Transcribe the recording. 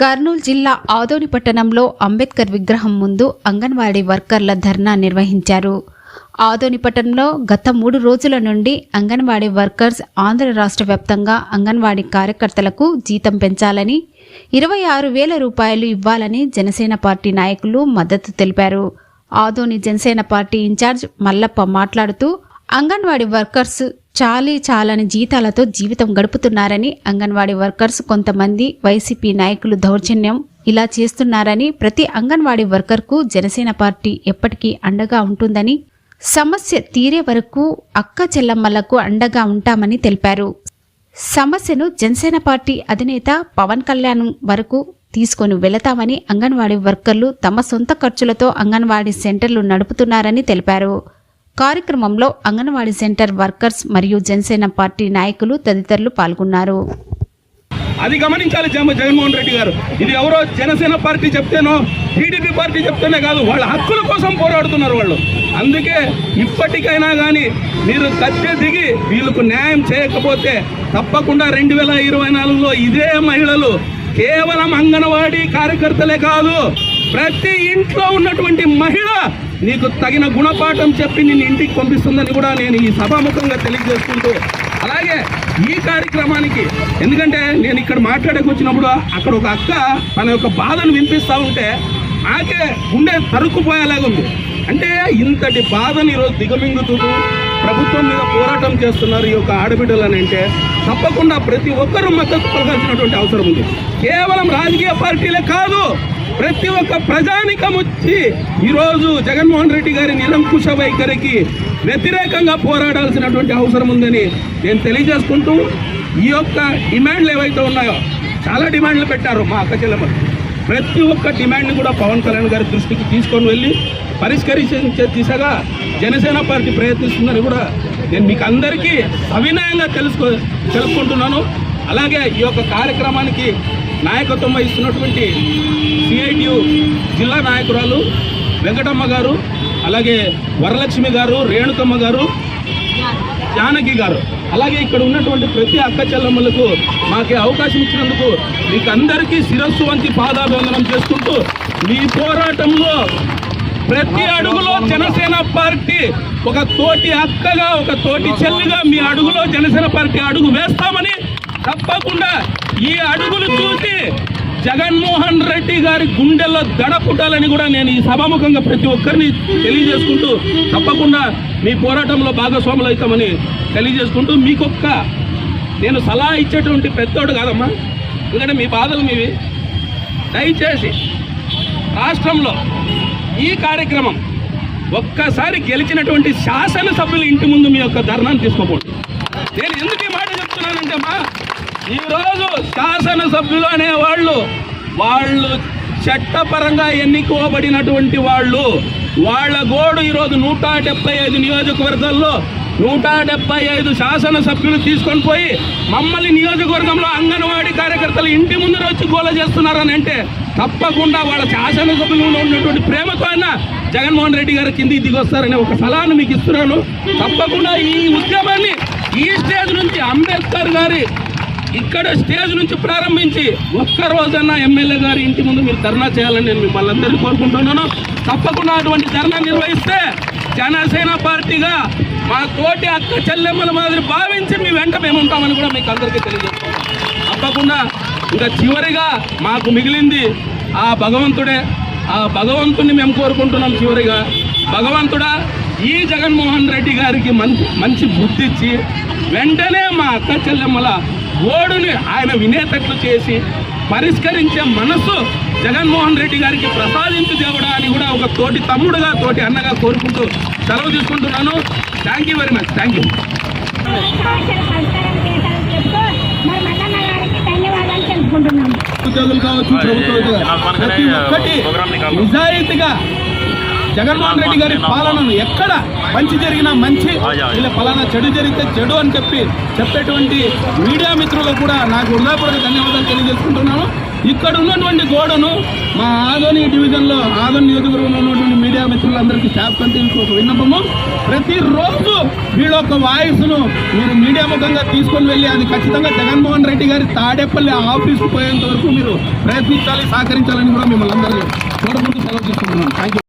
కర్నూలు జిల్లా ఆదోని పట్టణంలో అంబేద్కర్ విగ్రహం ముందు అంగన్వాడీ వర్కర్ల ధర్నా నిర్వహించారు. ఆదోని పట్టణంలో గత మూడు రోజుల నుండి అంగన్వాడీ వర్కర్స్ ఆంధ్ర రాష్ట్ర వ్యాప్తంగా అంగన్వాడీ కార్యకర్తలకు జీతం పెంచాలని ఇరవై ఆరు వేల రూపాయలు ఇవ్వాలని జనసేన పార్టీ నాయకులు మద్దతు తెలిపారు. ఆదోని జనసేన పార్టీ ఇన్ఛార్జ్ మల్లప్ప మాట్లాడుతూ అంగన్వాడీ వర్కర్స్ చాలీ చాలని జీతాలతో జీవితం గడుపుతున్నారని అంగన్వాడీ వర్కర్స్ కొంతమంది వైసీపీ నాయకులు దౌర్జన్యం ఇలా చేస్తున్నారని ప్రతి అంగన్వాడీ వర్కర్కు జనసేన పార్టీ ఎప్పటికీ అండగా ఉంటుందని సమస్య తీరే వరకు అక్క చెల్లమ్మలకు అండగా ఉంటామని తెలిపారు. సమస్యను జనసేన పార్టీ అధినేత పవన్ కళ్యాణ్ వరకు తీసుకొని వెళతామని అంగన్వాడీ వర్కర్లు తమ సొంత ఖర్చులతో అంగన్వాడీ సెంటర్లు నడుపుతున్నారని తెలిపారు. కార్యక్రమంలో అంగన్వాడీ సెంటర్ వర్కర్స్ మరియు జనసేన పార్టీ నాయకులు తదితరులు పాల్గొన్నారు. అది గమనించాలి జగన్మోహన్ రెడ్డి గారు. ఇది ఎవరో జనసేన పార్టీ చెప్తేనో టీడీపీ పార్టీ చెప్తేనే కాదు వాళ్ళ హక్కుల కోసం పోరాడుతున్నారు వాళ్ళు. అందుకే ఇప్పటికైనా కానీ మీరు కత్తె దిగి వీళ్ళకు న్యాయం చేయకపోతే తప్పకుండా రెండు వేల ఇరవై నాలుగులో ఇదే మహిళలు కేవలం అంగన్వాడీ కార్యకర్తలే కాదు ప్రతి ఇంట్లో ఉన్నటువంటి మహిళ నీకు తగిన గుణపాఠం చెప్పి నిన్ను ఇంటికి పంపిస్తుందని కూడా నేను ఈ సభాముఖంగా తెలియజేసుకుంటూ అలాగే ఈ కార్యక్రమానికి ఎందుకంటే నేను ఇక్కడ మాట్లాడక వచ్చినప్పుడు అక్కడ ఒక అక్క తన యొక్క బాధను వినిపిస్తూ ఉంటే నాకే గుండె తరుక్కుపోయేలాగా ఉంది. అంటే ఇంతటి బాధని ఈరోజు దిగమింగుతూ ప్రభుత్వం మీద పోరాటం చేస్తున్నారు ఈ యొక్క ఆడబిడ్డలని అంటే తప్పకుండా ప్రతి ఒక్కరూ మద్దతు పలకాల్సినటువంటి అవసరం ఉంది. కేవలం రాజకీయ పార్టీలే కాదు ప్రతి ఒక్క ప్రజానికం వచ్చి ఈరోజు జగన్మోహన్ రెడ్డి గారి నిరంకుశ వైఖరికి వ్యతిరేకంగా పోరాడాల్సినటువంటి అవసరం ఉందని నేను తెలియజేసుకుంటూ ఈ యొక్క డిమాండ్లు ఏవైతే ఉన్నాయో చాలా డిమాండ్లు పెట్టారు మా అక్క చెల్లెమ్మలు. ప్రతి ఒక్క డిమాండ్ని కూడా పవన్ కళ్యాణ్ గారి దృష్టికి తీసుకొని వెళ్ళి పరిష్కరించే దిశగా జనసేన పార్టీ ప్రయత్నిస్తుందని కూడా నేను మీకు అందరికీ అవినయంగా తెలుసుకో తెలుపుకుంటున్నాను. అలాగే ఈ యొక్క కార్యక్రమానికి నాయకత్వం వహిస్తున్నటువంటి సిఐటియు జిల్లా నాయకురాలు వెంకటమ్మ గారు అలాగే వరలక్ష్మి గారు రేణుకమ్మ గారు జానకి గారు. అలాగే ఇక్కడ ఉన్నటువంటి ప్రతి అక్క చెల్లమ్మలకు మాకు అవకాశం ఇచ్చినందుకు మీకు అందరికీ శిరస్సు వంచి పాదాభివందనం చేసుకుంటూ మీ పోరాటంలో ప్రతి అడుగులో జనసేన పార్టీ ఒక తోటి అక్కగా ఒక తోటి చెల్లిగా మీ అడుగులో జనసేన పార్టీ అడుగు వేస్తామని తప్పకుండా ఈ అడుగులు చూసి జగన్మోహన్ రెడ్డి గారి గుండెల్లో దడ పుట్టాలని కూడా నేను ఈ సభాముఖంగా ప్రతి ఒక్కరిని తెలియజేసుకుంటూ తప్పకుండా మీ పోరాటంలో భాగస్వాములు అవుతామని తెలియజేసుకుంటూ మీకొక్క నేను సలహా ఇచ్చేటువంటి పెద్దోడు కాదమ్మా. ఎందుకంటే మీ బాధలు మీవి. దయచేసి రాష్ట్రంలో ఈ కార్యక్రమం ఒక్కసారి గెలిచినటువంటి శాసనసభ్యుల ఇంటి ముందు మీ యొక్క ధర్నాన్ని తీసుకోకూడదు. నేను ఎందుకు ఈ మాట చెప్తున్నానంటే మా ఈరోజు శాసనసభ్యులు అనేవాళ్ళు వాళ్ళు చట్టపరంగా ఎన్నుకోబడినటువంటి వాళ్ళు వాళ్ళ గోడు ఈరోజు నూట డెబ్బై ఐదు నియోజకవర్గాల్లో నూట డెబ్బై ఐదు శాసనసభ్యులు తీసుకొని పోయి మమ్మల్ని నియోజకవర్గంలో అంగన్వాడీ కార్యకర్తలు ఇంటి ముందర వచ్చి గోల చేస్తున్నారని అంటే తప్పకుండా వాళ్ళ శాసనసభ్యులలో ఉన్నటువంటి ప్రేమతో అయినా జగన్మోహన్ రెడ్డి గారు కిందికి దిగొస్తారనే ఒక సలహాను మీకు ఇస్తున్నాను. తప్పకుండా ఈ ఉద్యమాన్ని ఈ స్టేజ్ నుంచి అంబేద్కర్ గారి ఇక్కడ స్టేజ్ నుంచి ప్రారంభించి ఒక్క రోజన్నా ఎమ్మెల్యే గారి ఇంటి ముందు మీరు ధర్నా చేయాలని నేను మిమ్మల్ని అందరినీ కోరుకుంటున్నాను. తప్పకుండా అటువంటి ధర్నా నిర్వహిస్తే జనసేన పార్టీగా మా తోటి అక్క చెల్లెమ్మల మాదిరి భావించి మీ వెంట మేము ఉంటామని కూడా మీకు అందరికీ తెలియజేస్తాం. తప్పకుండా ఇంకా చివరిగా మాకు మిగిలింది ఆ భగవంతుడే. ఆ భగవంతుడిని మేము కోరుకుంటున్నాం చివరిగా. భగవంతుడా ఈ జగన్మోహన్ రెడ్డి గారికి మంచి మంచి బుద్ధిచ్చి వెంటనే మా అక్క చెల్లెమ్మల ఓడుని ఆయన వినేటట్లు చేసి పరిష్కరించే మనసు జగన్మోహన్ రెడ్డి గారికి ప్రసాదించు దేవుడా అని కూడా ఒక తోటి తమ్ముడుగా తోటి అన్నగా కోరుకుంటూ సెలవు తీసుకుంటున్నాను. Thank you very much thank you ఉద్యోగులు కావచ్చు ప్రభుత్వ ఉద్యోగులు ప్రతి ఒక్కటి నిజాయితీగా జగన్మోహన్ రెడ్డి గారి పాలనను ఎక్కడ మంచి జరిగినా మంచి ఇలా ఫలానా చెడు జరిగితే చెడు అని చెప్పి చెప్పేటువంటి మీడియా మిత్రులకు కూడా నాకు హృదయపూర్వక ధన్యవాదాలు తెలియజేసుకుంటున్నాను. ఇక్కడ ఉన్నటువంటి గోడను మా ఆదోని డివిజన్లో ఆదోని నియోజకవర్గంలో ఉన్నటువంటి మీడియా మిత్రులందరికీ స్టాఫ్ కంటిన్యూకి ఒక విన్నపము. ప్రతిరోజు వీళ్ళ యొక్క వాయిస్ను మీరు మీడియా ముఖంగా తీసుకొని వెళ్ళి అది ఖచ్చితంగా జగన్మోహన్ రెడ్డి గారి తాడేపల్లి ఆఫీస్కు పోయేంత వరకు మీరు ప్రయత్నించాలి సహకరించాలని కూడా మిమ్మల్ని అందరూ కోరుకుంటూ సెలవు తీసుకుంటున్నాను. Thank you